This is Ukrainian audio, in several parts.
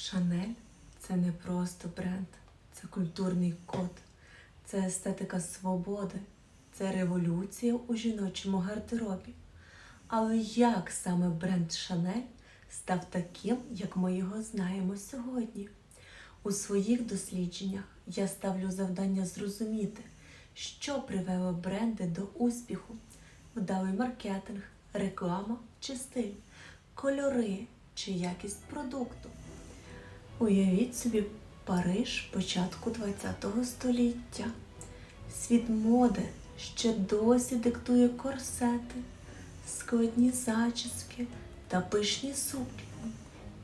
Шанель це не просто бренд, це культурний код, це естетика свободи, це революція у жіночому гардеробі. Але як саме бренд Шанель став таким, як ми його знаємо сьогодні? У своїх дослідженнях я ставлю завдання зрозуміти, що привело бренди до успіху, вдалий маркетинг, реклама чи стиль, кольори чи якість продукту. Уявіть собі Париж початку ХХ століття. Світ моди ще досі диктує корсети, складні зачіски та пишні сукні.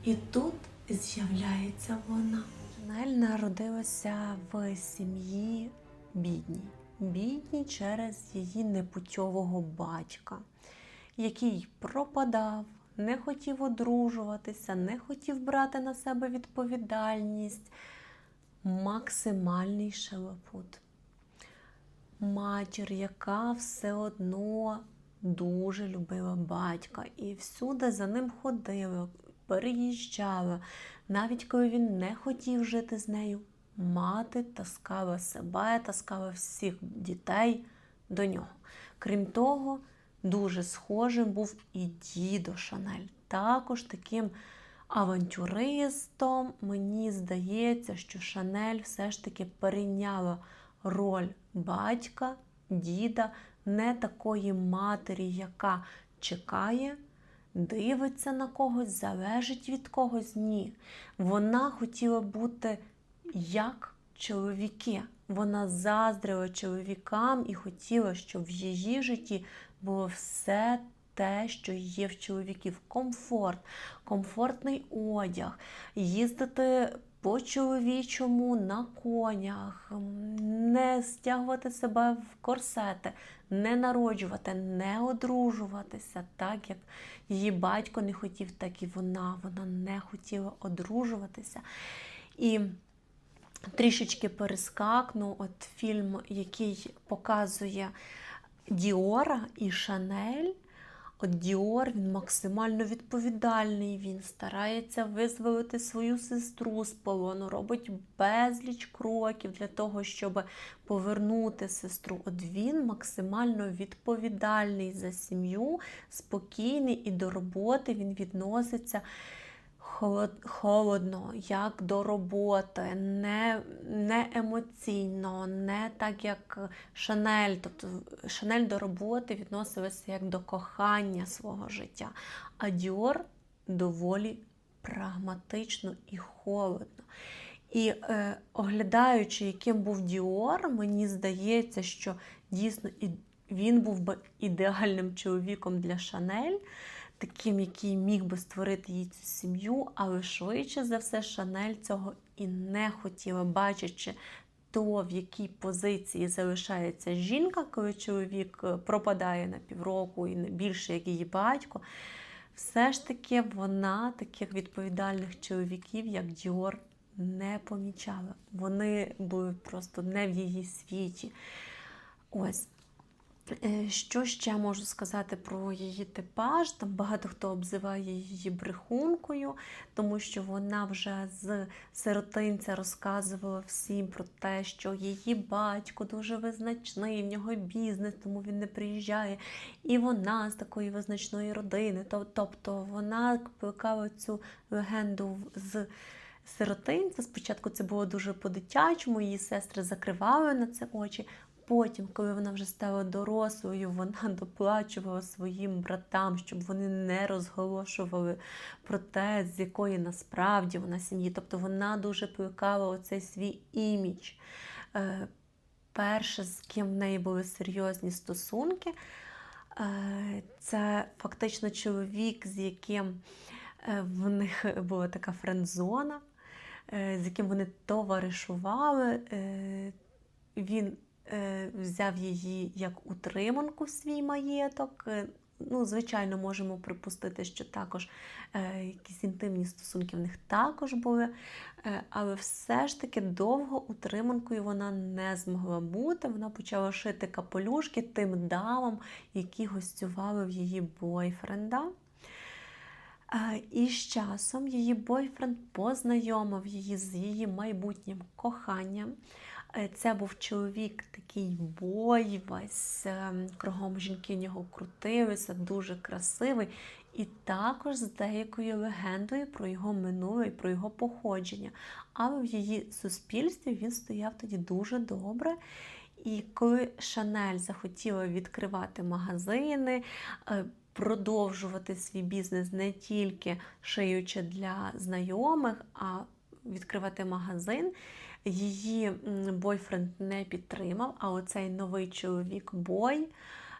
І тут з'являється вона. Шанель народилася в сім'ї бідній. Бідній через її непутьового батька, який пропадав, не хотів одружуватися, не хотів брати на себе відповідальність. Максимальний шелепут. Матір, яка все одно дуже любила батька і всюди за ним ходила, переїжджала. Навіть коли він не хотів жити з нею, мати таскала себе, таскала всіх дітей до нього. Крім того, дуже схожим був і дідо Шанель. Також таким авантюристом, мені здається, що Шанель все ж таки перейняла роль батька, діда, не такої матері, яка чекає, дивиться на когось, залежить від когось. Ні. Вона хотіла бути як чоловіки. Вона заздрила чоловікам і хотіла, щоб в її житті було все те, що є в чоловіків: комфорт, комфортний одяг, їздити по чоловічому на конях, не стягувати себе в корсети, не народжувати, не одружуватися, так як її батько не хотів, так і вона. Вона не хотіла одружуватися. І трішечки перескакну, от фільм, який показує Діора і Шанель. От Діор він максимально відповідальний, він старається визволити свою сестру з полону, робить безліч кроків для того, щоб повернути сестру. От він максимально відповідальний за сім'ю, спокійний і до роботи він відноситься холодно, як до роботи, не, не емоційно, не так, як Шанель. Тобто Шанель до роботи відносилася як до кохання свого життя. А Діор доволі прагматично і холодно. І е, оглядаючи, яким був Діор, мені здається, що дійсно і він був би ідеальним чоловіком для Шанель таким, який міг би створити їй цю сім'ю, але швидше за все, Шанель цього і не хотіла, бачачи то, в якій позиції залишається жінка, коли чоловік е, пропадає на півроку і не більше, як її батько. Все ж таки вона таких відповідальних чоловіків, як Діор, не помічала. Вони були просто не в її світі. Ось. Е, що ще можу сказати про її типаж? Там багато хто обзиває її брехункою, тому що вона вже з сиротинця розказувала всім про те, що її батько дуже визначний, в нього бізнес, тому він не приїжджає. І вона з такої визначної родини. Тобто вона плекала цю легенду з. Сиротинця, спочатку це було дуже по-дитячому, її сестри закривали на це очі. Потім, коли вона вже стала дорослою, вона доплачувала своїм братам, щоб вони не розголошували про те, з якої насправді вона сім'ї. Тобто вона дуже плекала оцей свій імідж. Е, перше, з ким в неї були серйозні стосунки, е, це фактично чоловік, з яким е, в них була така френдзона, з яким вони товаришували. Він взяв її як утриманку в свій маєток. Е, ну, Звичайно, можемо припустити, що також е, якісь інтимні стосунки в них також були, е, але все ж таки довго утриманкою вона не змогла бути. Вона почала шити капелюшки тим дамам, які гостювали в її бойфренда. Е, І з часом її бойфренд познайомив її з її майбутнім коханням. Е, Це був чоловік такий бой, весь е, кругом жінки в нього крутилися, дуже красивий. І також з деякою легендою про його минуле і про його походження. Але в її суспільстві він стояв тоді дуже добре. І коли Шанель захотіла відкривати магазини, е, продовжувати свій бізнес не тільки шиючи для знайомих, а відкривати магазин, її бойфренд не підтримав. А оцей новий чоловік Бой.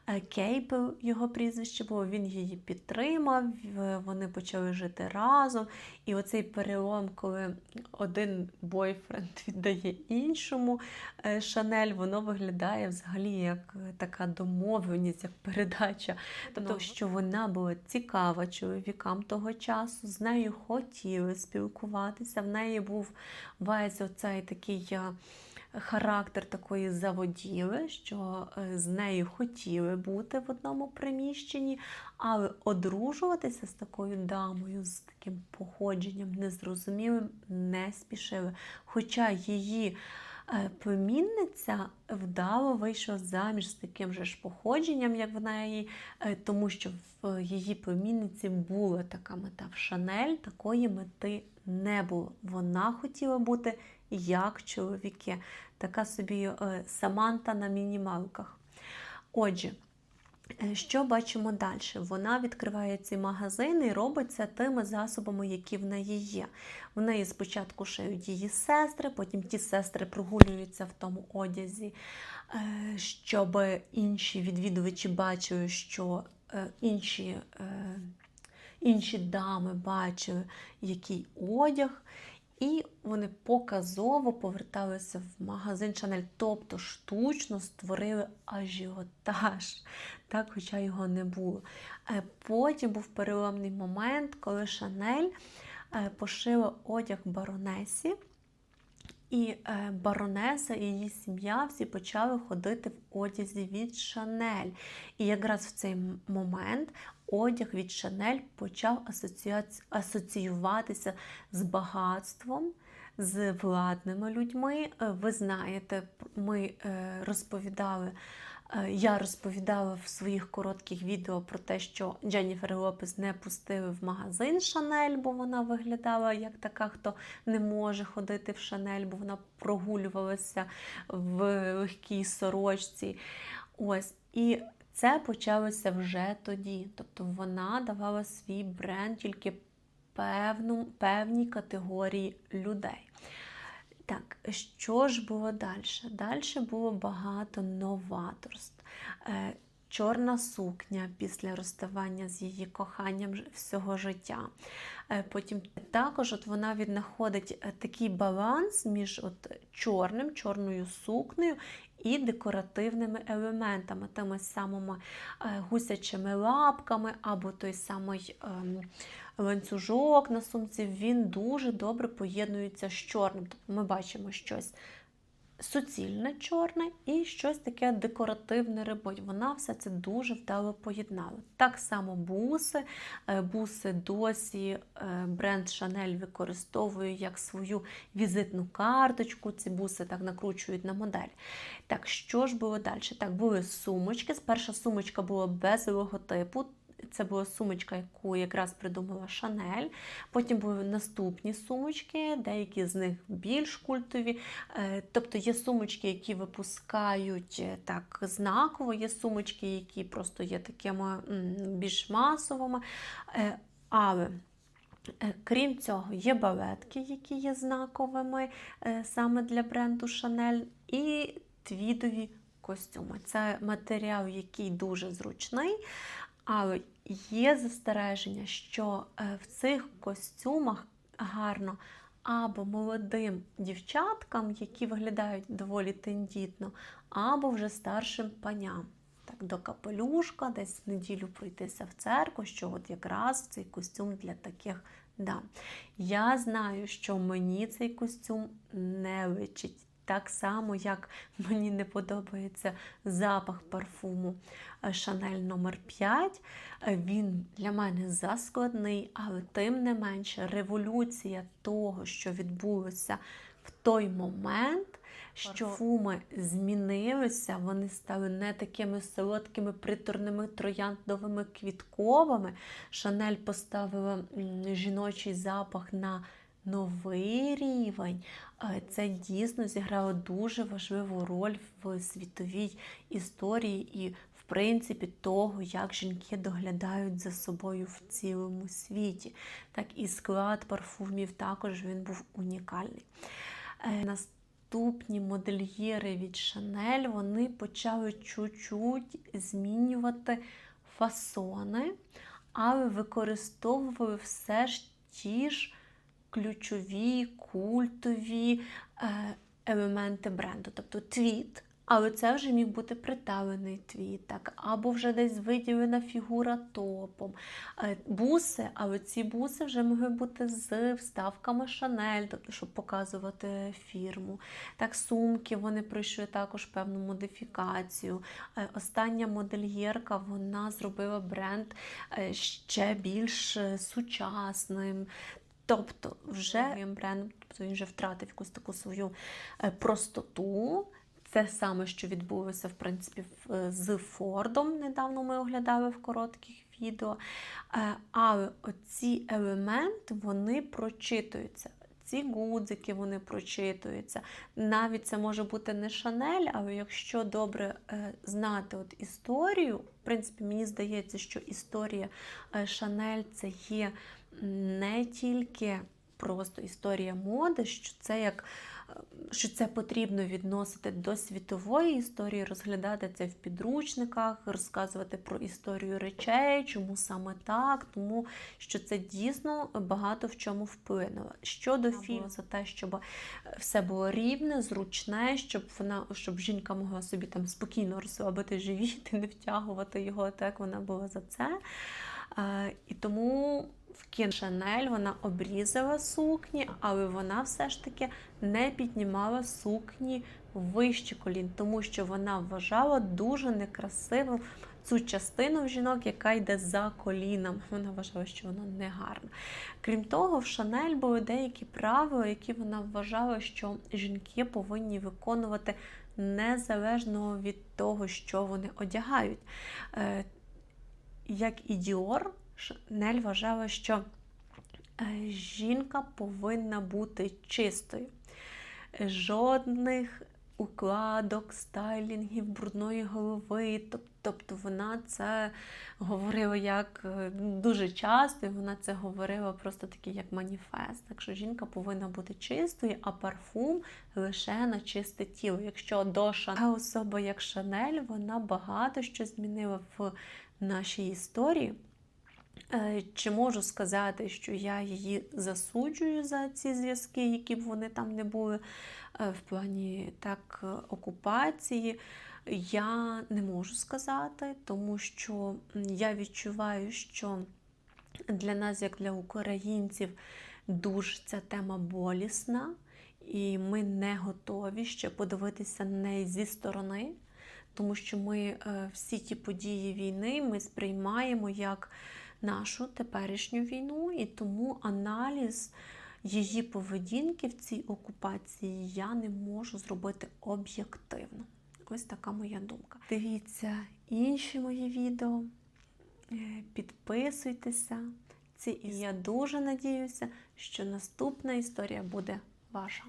Е, Кейпел його прізвище було, він її підтримав, вони почали жити разом. І оцей перелом, коли один бойфренд віддає іншому е, Шанель, воно виглядає взагалі як е, така домовленість, як передача. Тобто, Ну. що вона була цікава чоловікам того часу, з нею хотіли спілкуватися, в неї був весь оцей такий. Характер такої заводіли, що е, з нею хотіли бути в одному приміщенні, але одружуватися з такою дамою, з таким походженням незрозумілим, не спішили. Хоча її е, племінниця вдало вийшла заміж з таким же ж походженням, як в неї, е, тому що в її племінниці була така мета. В Шанель такої мети не було. Вона хотіла бути як чоловіки, така собі е, Саманта на мінімалках. Отже, Е, Що бачимо далі? Вона відкриває ці магазини і робить це тими засобами, які в неї є. В неї спочатку шиють її сестри, потім ті сестри прогулюються в тому одязі, е, щоб інші відвідувачі бачили, що інші, інші дами бачили, який одяг. І вони показово поверталися в магазин Шанель, тобто штучно створили ажіотаж, так, хоча його не було. Е, Потім був переломний момент, коли Шанель пошила одяг баронесі, і е, баронеса і її сім'я всі почали ходити в одязі від Шанель. І якраз в цей момент одяг від Шанель почав асоціюватися з багатством, з владними людьми. Е, Ви знаєте, ми е, розповідали. е, Я розповідала в своїх коротких відео про те, що Дженніфер Лопес не пустили в магазин Шанель, бо вона виглядала як така, хто не може ходити в Шанель, бо вона прогулювалася в легкій сорочці. Ось. І це почалося вже тоді. Тобто вона давала свій бренд тільки певну, певній категорії людей. Так, що ж було далі? Далі було багато новаторств. Чорна сукня після розставання з її коханням всього життя. Е, Потім також от вона віднаходить е, такий баланс між от чорним, чорною сукнею і декоративними елементами, тими самими е, гусячими лапками або той самий ем, ланцюжок на сумці. Він дуже добре поєднується з чорним. Тобто ми бачимо щось суцільне чорне і щось таке декоративне рибой. Вона все це дуже вдало поєднала. Так само буси. Е, Буси досі е, бренд Chanel використовує як свою візитну карточку. Ці буси так накручують на модель. Так, що ж було далі? Так, були сумочки. Перша сумочка була без логотипу. Це була сумочка, яку якраз придумала Шанель. Потім були наступні сумочки, деякі з них більш культові. Е, Тобто є сумочки, які випускають е, так знаково, є сумочки, які просто є такими більш масовими. Е, Але Крім цього, є балетки, які є знаковими саме для бренду Chanel, і твідові костюми. Це матеріал, який дуже зручний, але є застереження, що е, в цих костюмах гарно або молодим дівчаткам, які виглядають доволі тендітно, або вже старшим паням. Так, до капелюшка, десь в неділю пройтися в церкву, що от якраз цей костюм для таких дам. Я знаю, що мені цей костюм не личить Так само, як мені не подобається запах парфуму Шанель номер 5 Е, Він для мене заскладний, але тим не менше революція того, що відбулося в той момент, що парфуми змінилися, вони стали не такими солодкими, приторними трояндовими квітковими. Шанель поставила жіночий запах на новий рівень. Е, Це дійсно зіграло дуже важливу роль в світовій історії і, в принципі, того, як жінки доглядають за собою в цілому світі. Так і склад парфумів також він був унікальний. Е, Наступні модельєри від Chanel, вони почали чуть-чуть змінювати фасони, але використовували все ж ті ж ключові, культові е, елементи бренду, тобто твіт. Але це вже міг бути приталений твіт, так, або вже десь виділена фігура топом. Е, Буси, але ці буси вже могли бути з вставками Шанель, тобто, щоб показувати фірму. Так, сумки вони пройшли також певну модифікацію. Е, Остання модельєрка вона зробила бренд ще більш сучасним. Тобто, вже бренд, тобто він вже втратив якусь таку свою е, простоту. Це саме, що відбулося в принципі е, з Фордом. Недавно ми оглядали в коротких відео. Е, Але оці елементи вони прочитуються. Ці гудзики вони прочитуються. Навіть це може бути не Шанель, але якщо добре е, знати от історію, в принципі, мені здається, що історія е, Шанель це є не тільки просто історія моди, що це як що це потрібно відносити до світової історії, розглядати це в підручниках, розказувати про історію речей, чому саме так, тому що це дійсно багато в чому вплинуло. Щодо фільму, за те, щоб все було рівне, зручне, щоб вона, щоб жінка могла собі там спокійно розслабити живіт і не втягувати його, так вона була за це. Е, І тому в кін Шанель вона обрізала сукні, але вона все ж таки не піднімала сукні вище колін, тому що вона вважала дуже некрасивим цю частину в жінок, яка йде за коліном. Вона вважала, що вона не гарна. Крім того, в Шанель були деякі правила, які вона вважала, що жінки повинні виконувати незалежно від того, що вони одягають. Е, Як і Діор, Шанель вважала, що е, жінка повинна бути чистою. Жодних укладок, стайлінгів, брудної голови. Тобто вона це говорила як е, дуже часто, і вона це говорила просто такий як маніфест. Так що жінка повинна бути чистою, а парфум лише на чисте тіло. Якщо до Шанель особа як Шанель, вона багато що змінила в нашій історії. Е, Чи можу сказати, що я її засуджую за ці зв'язки, які б вони там не були е, в плані так окупації? Я не можу сказати, тому що я відчуваю, що для нас, як для українців, дуже ця тема болісна, і ми не готові ще подивитися на неї зі сторони, тому що ми е, всі ті події війни ми сприймаємо як нашу теперішню війну, і тому аналіз її поведінки в цій окупації я не можу зробити об'єктивно. Ось така моя думка. Дивіться інші мої відео, е, підписуйтеся. Ці- І я дуже надіюся, що наступна історія буде ваша.